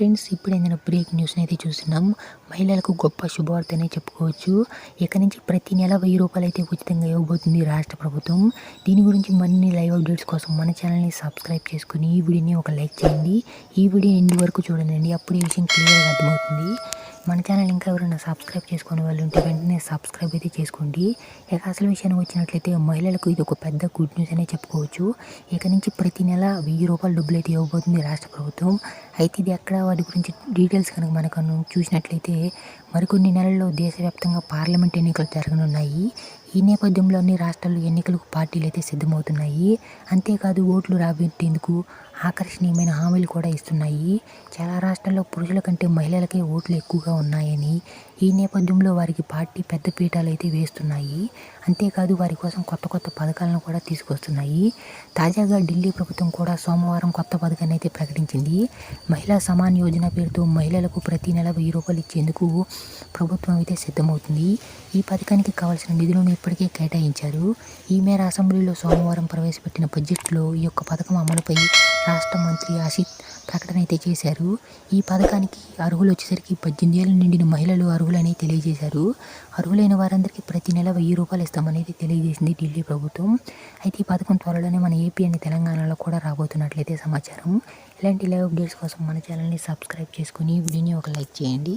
Friends ఇప్పుడు ఏదైనా break news అయితే చూస్తున్నాం. మహిళలకు గొప్ప శుభవార్త అనే చెప్పుకోవచ్చు. ఇక నుంచి ప్రతి నెల వెయ్యి రూపాయలు అయితే ఉచితంగా ఇవ్వబోతుంది రాష్ట్ర ప్రభుత్వం. దీని గురించి మరిన్ని లైవ్ అప్డేట్స్ కోసం మన ఛానల్ని సబ్స్క్రైబ్ చేసుకుని ఈ వీడియోని ఒక లైక్ చేయండి. ఈ వీడియో ఎండ్ వరకు చూడండి అప్పుడు ఈ విషయం క్లియర్గా అర్థమవుతుంది. మన ఛానల్ ఇంకా ఎవరైనా సబ్స్క్రైబ్ చేసుకునే వాళ్ళు ఉంటే వెంటనే సబ్స్క్రైబ్ అయితే చేసుకోండి. ఇక అసలు విషయానికి వచ్చినట్లయితే మహిళలకు ఇది ఒక పెద్ద గుడ్ న్యూస్ అనే చెప్పుకోవచ్చు. ఇక నుంచి ప్రతి నెల వెయ్యి రూపాయలు డబ్బులు అయితే ఇవ్వబోతుంది రాష్ట్ర ప్రభుత్వం. అయితే ఇది ఎక్కడ వాటి గురించి డీటెయిల్స్ కనుక మనకు చూసినట్లయితే మరికొన్ని నెలల్లో దేశవ్యాప్తంగా పార్లమెంట్ ఎన్నికలు జరగనున్నాయి. ఈ నేపథ్యంలో అన్ని రాష్ట్రాల్లో ఎన్నికలకు పార్టీలు అయితే సిద్ధమవుతున్నాయి. అంతేకాదు ఓట్లు రాబెట్టేందుకు ఆకర్షణీయమైన హామీలు కూడా ఇస్తున్నాయి. చాలా రాష్ట్రాల్లో పురుషుల కంటే మహిళలకే ఓట్లు ఎక్కువగా ఉన్నాయని ఈ నేపథ్యంలో వారికి పార్టీ పెద్ద పీఠాలు అయితే వేస్తున్నాయి. అంతేకాదు వారి కోసం కొత్త కొత్త పథకాలను కూడా తీసుకొస్తున్నాయి. తాజాగా ఢిల్లీ ప్రభుత్వం కూడా సోమవారం కొత్త పథకాన్ని అయితే ప్రకటించింది. మహిళా సమాన్ యోజన పేరుతో మహిళలకు ప్రతి నెల వెయ్యి రూపాయలు ఇచ్చేందుకు ప్రభుత్వం అయితే సిద్ధమవుతుంది. ఈ పథకానికి కావాల్సిన నిధులను ఇప్పటికే కేటాయించారు. ఈ మేర అసెంబ్లీలో సోమవారం ప్రవేశపెట్టిన బడ్జెట్లో ఈ యొక్క పథకం అమలుపై రాష్ట్ర మంత్రి ఆశిత్ ప్రకటన అయితే చేశారు. ఈ పథకానికి అర్హులు వచ్చేసరికి పద్దెనిమిది ఏళ్ళు నిండిన మహిళలు అర్హులని తెలియజేశారు. అర్హులైన వారందరికీ ప్రతి నెల వెయ్యి రూపాయలు ఇస్తామనేది తెలియజేసింది ఢిల్లీ ప్రభుత్వం. అయితే ఈ పథకం త్వరలోనే మన ఏపీ అని తెలంగాణలో కూడా రాబోతున్నట్లయితే సమాచారం. ఇలాంటి లైవ్ అప్డేట్స్ కోసం మన ఛానల్ని సబ్స్క్రైబ్ చేసుకుని వీడియోని ఒక లైక్ చేయండి.